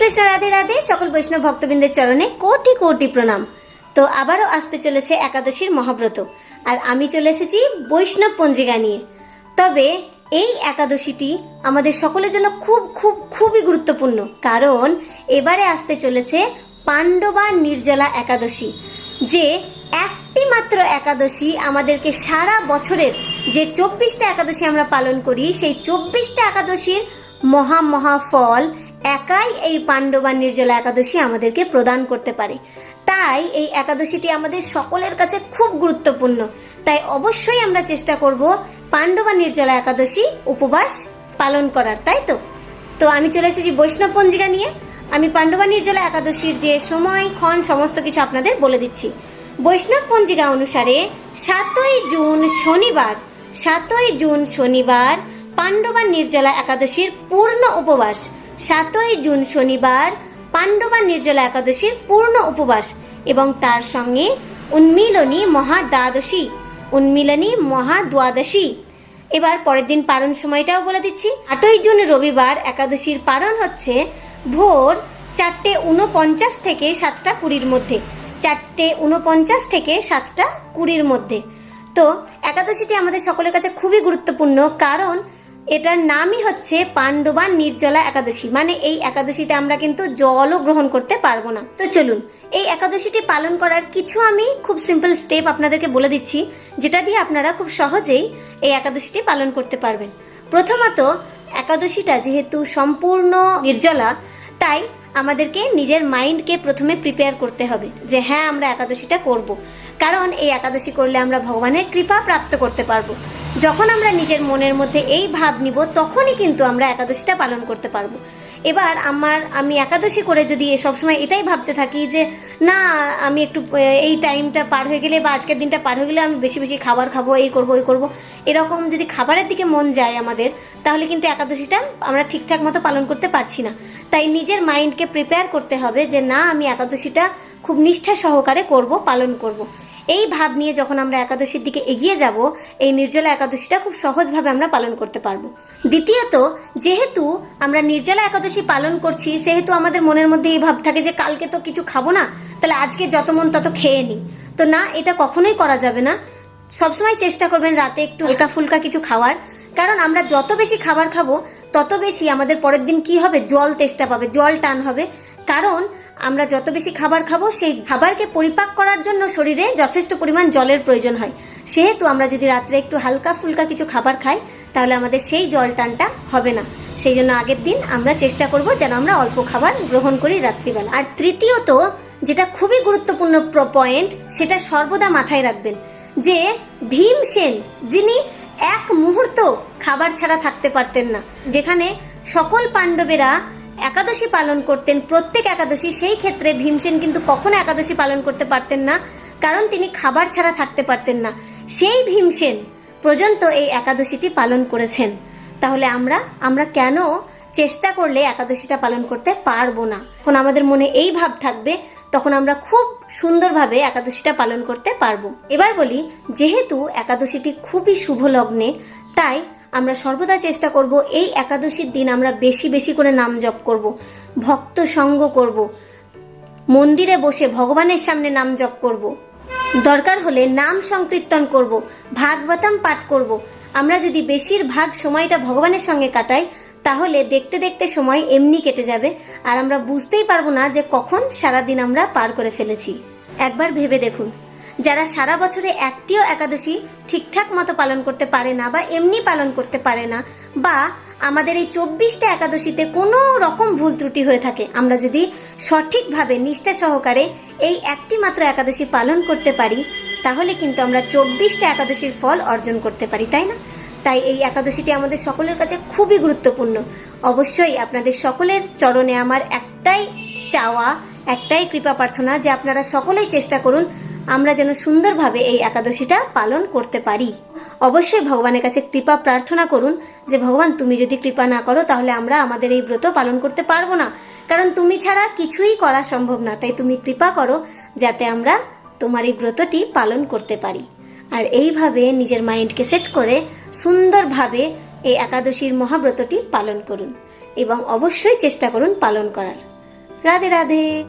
কৃষ্ণ রাধে রাধে, সকল বৈষ্ণব ভক্তবৃন্দের চরণে কোটি কোটি প্রণাম। তো আবারও আসতে চলেছে একাদশীর মহাব্রত, আর আমি চলে এসেছি বৈষ্ণব পঞ্জিকা নিয়ে। তবে এই একাদশীটি আমাদের সকলের জন্য খুব খুব, খুবই গুরুত্বপূর্ণ, কারণ এবারে আসতে চলেছে পাণ্ডবা নির্জলা একাদশী, যে একটি মাত্র একাদশী আমাদেরকে সারা বছরের যে চব্বিশটা একাদশী আমরা পালন করি, সেই চব্বিশটা একাদশীর মহা মহা ফল একাই এই পাণ্ডবা নির্জলা একাদশী আমাদেরকে প্রদান করতে পারে। তাই এই একাদশীটি আমাদের সকলের কাছে খুব গুরুত্বপূর্ণ। তাই অবশ্যই আমরা চেষ্টা করব পাণ্ডবা নির্জলা একাদশী উপবাস পালন করার, তাই তো? তো আমি চলে এসেছি বৈষ্ণব পঞ্জিকা নিয়ে। আমি পাণ্ডবা নির্জলা একাদশীর যে সময়, ক্ষণ, সমস্ত কিছু আপনাদের বলে দিচ্ছি। বৈষ্ণব পঞ্জিকা অনুসারে সাতই জুন শনিবার, সাতই জুন শনিবার পাণ্ডবা নির্জলা একাদশীর পূর্ণ উপবাস সাতই জুন শনিবার পাণ্ডবা নির্জলা একাদশীর পূর্ণ উপবাস এবং তার সঙ্গে উন্মিলনী মহা দ্বাদশী উন্মিলনী মহা দ্বাদশী এবার পরের দিন পালন সময়টাও বলে দিচ্ছি। আটই জুন রবিবার একাদশীর পালন হচ্ছে ভোর চারটে উনপঞ্চাশ থেকে সাতটা কুড়ির মধ্যে। চারটে উনপঞ্চাশ থেকে সাতটা কুড়ির মধ্যে। তো একাদশীটি আমাদের সকলের কাছে খুবই গুরুত্বপূর্ণ কারণ এটার নামই হচ্ছে পাণ্ডবা নির্জলা একাদশী। মানে এই একাদশীতে আমরা কিন্তু জলও গ্রহণ করতে পারব না। তো চলুন, এই একাদশীটি পালন করার কিছু আমি খুব সিম্পল স্টেপ আপনাদেরকে বলে দিচ্ছি, যেটা দিয়ে আপনারা খুব সহজেই এই একাদশীটি পালন করতে পারবেন। প্রথমত, একাদশীটা যেহেতু সম্পূর্ণ নির্জলা, তাই আমাদেরকে নিজের মাইন্ডকে প্রথমে প্রিপেয়ার করতে হবে যে হ্যাঁ আমরা একাদশীটা করব। কারণ এই একাদশী করলে আমরা ভগবানের কৃপা প্রাপ্ত করতে পারব। যখন আমরা নিজের মনের মধ্যে এই ভাব নিব, তখনই কিন্তু আমরা একাদশীটা পালন করতে পারব। এবার আমার, আমি একাদশী করে যদি সবসময় এটাই ভাবতে থাকি যে, না, আমি একটু এই টাইমটা পার হয়ে গেলে বা আজকের দিনটা পার হয়ে গেলে আমি বেশি বেশি খাবার খাব, এই করব এই করব। এরকম যদি খাবারের দিকে মন যায় আমাদের, তাহলে কিন্তু একাদশীটা আমরা ঠিকঠাক মতো পালন করতে পারছি না। তাই নিজের মাইন্ডকে প্রিপেয়ার করতে হবে যে, না, আমি একাদশীটা খুব নিষ্ঠা সহকারে করব, পালন করব। এই ভাব নিয়ে যখন আমরা একাদশীর দিকে এগিয়ে যাব, এই নির্জলা একাদশীটা খুব সহজভাবে আমরা পালন করতে পারব। দ্বিতীয়ত, যেহেতু আমরা নির্জলা একাদশী পালন করছি, সেহেতু আমাদের মনের মধ্যে এই ভাব থাকে যে কালকে তো কিছু খাব না, তাহলে আজকে যত মন তত খেয়ে নিই। তো না, এটা কখনোই করা যাবে না। সবসময় চেষ্টা করবেন রাতে একটু হালকা ফুলকা কিছু খাওয়ার। কারণ আমরা যত বেশি খাবার খাব তত বেশি আমাদের পরের দিন কি হবে? জল তেষ্টা পাবে, জল টান হবে। কারণ আমরা যত বেশি খাবার খাব, সেই খাবারকে পরিপাক করার জন্য শরীরে যথেষ্ট পরিমাণ জলের প্রয়োজন হয়। সেহেতু আমরা যদি রাত্রে একটু হালকা ফুলকা কিছু খাবার খাই, তাহলে আমাদের সেই জল টানটা হবে না। সেই জন্য আগের দিন আমরা চেষ্টা করব যেন আমরা অল্প খাবার গ্রহণ করি রাত্রিবেলা। আর তৃতীয়ত, যেটা খুবই গুরুত্বপূর্ণ পয়েন্ট, সেটা সর্বদা মাথায় রাখবেন যে ভীমসেন যিনি এক মুহূর্ত খাবার ছাড়া থাকতে পারতেন না। যেখানে সকল পাণ্ডবেরা একাদশী পালন করতেন, প্রত্যেক একাদশী সেই ক্ষেত্রে ভীমসেন কিন্তু কখনো একাদশী পালন করতে পারতেন না, কারণ তিনি খাবার ছাড়া থাকতে পারতেন না। সেই ভীমসেন পর্যন্ত এই একাদশীটি পালন করেছেন। তাহলে আমরা আমরা কেন চেষ্টা করলে একাদশীটা পালন করতে পারব না? এখন আমাদের মনে এই ভাব থাকবে, তখন আমরা খুব সুন্দরভাবে একাদশীটা পালন করতে পারব। এবার বলি, যেহেতু একাদশীটি খুবই শুভ লগ্নে, তাই আমরা সর্বদা চেষ্টা করব এই একাদশীর দিন আমরা বেশি বেশি করে নাম জপ করব, ভক্ত সঙ্গ করব, মন্দিরে বসে ভগবানের সামনে নাম জপ করব। দরকার হলে নাম সংকীর্তন করব, ভাগবতাম পাঠ করব। আমরা যদি বেশিরভাগ সময়টা ভগবানের সঙ্গে কাটাই, তাহলে দেখতে দেখতে সময় এমনি কেটে যাবে, আর আমরা বুঝতেই পারব না যে কখন সারাদিন আমরা পার করে ফেলেছি। একবার ভেবে দেখুন। যারা সারা বছরে একটিও একাদশী ঠিকঠাক মতো পালন করতে পারে না বা এমনি পালন করতে পারে না, বা আমাদের এই চব্বিশটা একাদশীতে কোনো রকম ভুল ত্রুটি হয়ে থাকে, আমরা যদি সঠিকভাবে নিষ্ঠা সহকারে এই একটি মাত্র একাদশী পালন করতে পারি, তাহলে কিন্তু আমরা চব্বিশটা একাদশীর ফল অর্জন করতে পারি, তাই না? তাই এই একাদশীটি আমাদের সকলের কাছে খুবই গুরুত্বপূর্ণ। অবশ্যই আপনাদের সকলের চরণে আমার একটাই চাওয়া, একটাই কৃপা প্রার্থনা যে আপনারা সকলেই চেষ্টা করুন আমরা যেন সুন্দরভাবে এই একাদশীটা পালন করতে পারি। অবশ্যই ভগবানের কাছে কৃপা প্রার্থনা করুন যে, ভগবান, তুমি যদি কৃপা না করো, তাহলে আমরা আমাদের এই ব্রত পালন করতে পারব না। কারণ তুমি ছাড়া কিছুই করা সম্ভব না। তাই তুমি কৃপা করো যাতে আমরা তোমার এই ব্রতটি পালন করতে পারি। আর এইভাবে নিজের মাইন্ডকে সেট করে সুন্দরভাবে এই একাদশীর মহাব্রতটি পালন করুন এবং অবশ্যই চেষ্টা করুন পালন করার। রাধে রাধে।